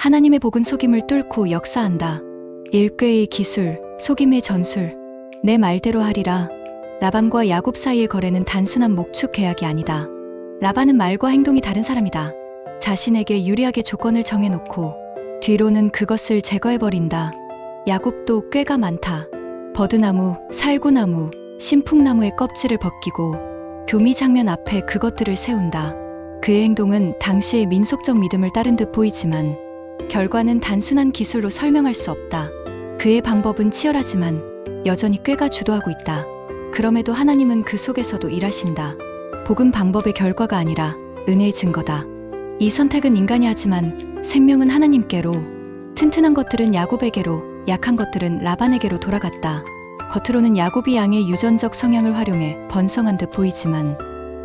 하나님의 복은 속임을 뚫고 역사한다. 일꾀의 기술, 속임의 전술. 내 말대로 하리라. 라반과 야곱 사이의 거래는 단순한 목축 계약이 아니다. 라반은 말과 행동이 다른 사람이다. 자신에게 유리하게 조건을 정해놓고 뒤로는 그것을 제거해버린다. 야곱도 꾀가 많다. 버드나무, 살구나무, 신풍나무의 껍질을 벗기고 교미 장면 앞에 그것들을 세운다. 그의 행동은 당시의 민속적 믿음을 따른 듯 보이지만 결과는 단순한 기술로 설명할 수 없다. 그의 방법은 치열하지만 여전히 꾀가 주도하고 있다. 그럼에도 하나님은 그 속에서도 일하신다. 복음 방법의 결과가 아니라 은혜의 증거다. 이 선택은 인간이 하지만 생명은 하나님께로, 튼튼한 것들은 야곱에게로, 약한 것들은 라반에게로 돌아갔다. 겉으로는 야곱이 양의 유전적 성향을 활용해 번성한 듯 보이지만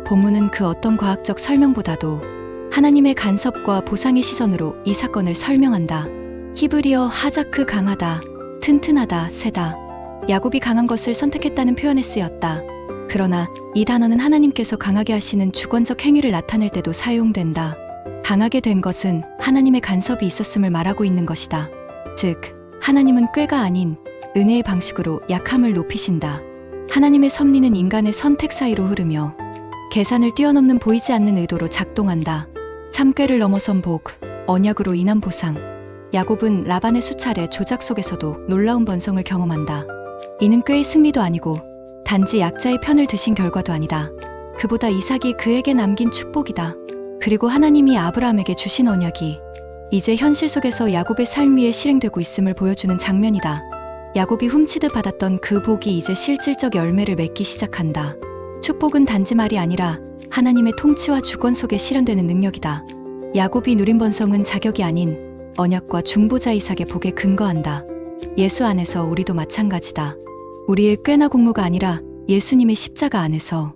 본문은 그 어떤 과학적 설명보다도 하나님의 간섭과 보상의 시선으로 이 사건을 설명한다. 히브리어 하자크 강하다, 튼튼하다, 세다. 야곱이 강한 것을 선택했다는 표현에 쓰였다. 그러나 이 단어는 하나님께서 강하게 하시는 주권적 행위를 나타낼 때도 사용된다. 강하게 된 것은 하나님의 간섭이 있었음을 말하고 있는 것이다. 즉, 하나님은 꾀가 아닌 은혜의 방식으로 약함을 높이신다. 하나님의 섭리는 인간의 선택 사이로 흐르며 계산을 뛰어넘는 보이지 않는 의도로 작동한다. 참꾀를 넘어선 복, 언약으로 인한 보상. 야곱은 라반의 수차례 조작 속에서도 놀라운 번성을 경험한다. 이는 꾀의 승리도 아니고 단지 약자의 편을 드신 결과도 아니다. 그보다 이삭이 그에게 남긴 축복이다. 그리고 하나님이 아브라함에게 주신 언약이 이제 현실 속에서 야곱의 삶 위에 실행되고 있음을 보여주는 장면이다. 야곱이 훔치듯 받았던 그 복이 이제 실질적 열매를 맺기 시작한다. 축복은 단지 말이 아니라 하나님의 통치와 주권 속에 실현되는 능력이다. 야곱이 누린 번성은 자격이 아닌 언약과 중보자 이삭의 복에 근거한다. 예수 안에서 우리도 마찬가지다. 우리의 꾀나 공로가 아니라 예수님의 십자가 안에서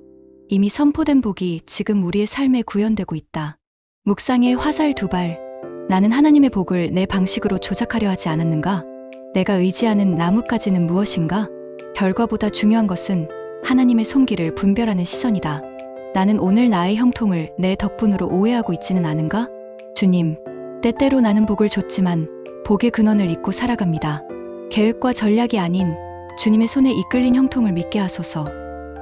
이미 선포된 복이 지금 우리의 삶에 구현되고 있다. 묵상의 화살 두 발. 나는 하나님의 복을 내 방식으로 조작하려 하지 않았는가? 내가 의지하는 나뭇가지는 무엇인가? 결과보다 중요한 것은 하나님의 손길을 분별하는 시선이다. 나는 오늘 나의 형통을 내 덕분으로 오해하고 있지는 않은가? 주님, 때때로 나는 복을 줬지만 복의 근원을 잊고 살아갑니다. 계획과 전략이 아닌 주님의 손에 이끌린 형통을 믿게 하소서.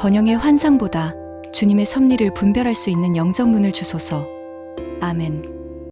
번영의 환상보다 주님의 섭리를 분별할 수 있는 영적 눈을 주소서. 아멘.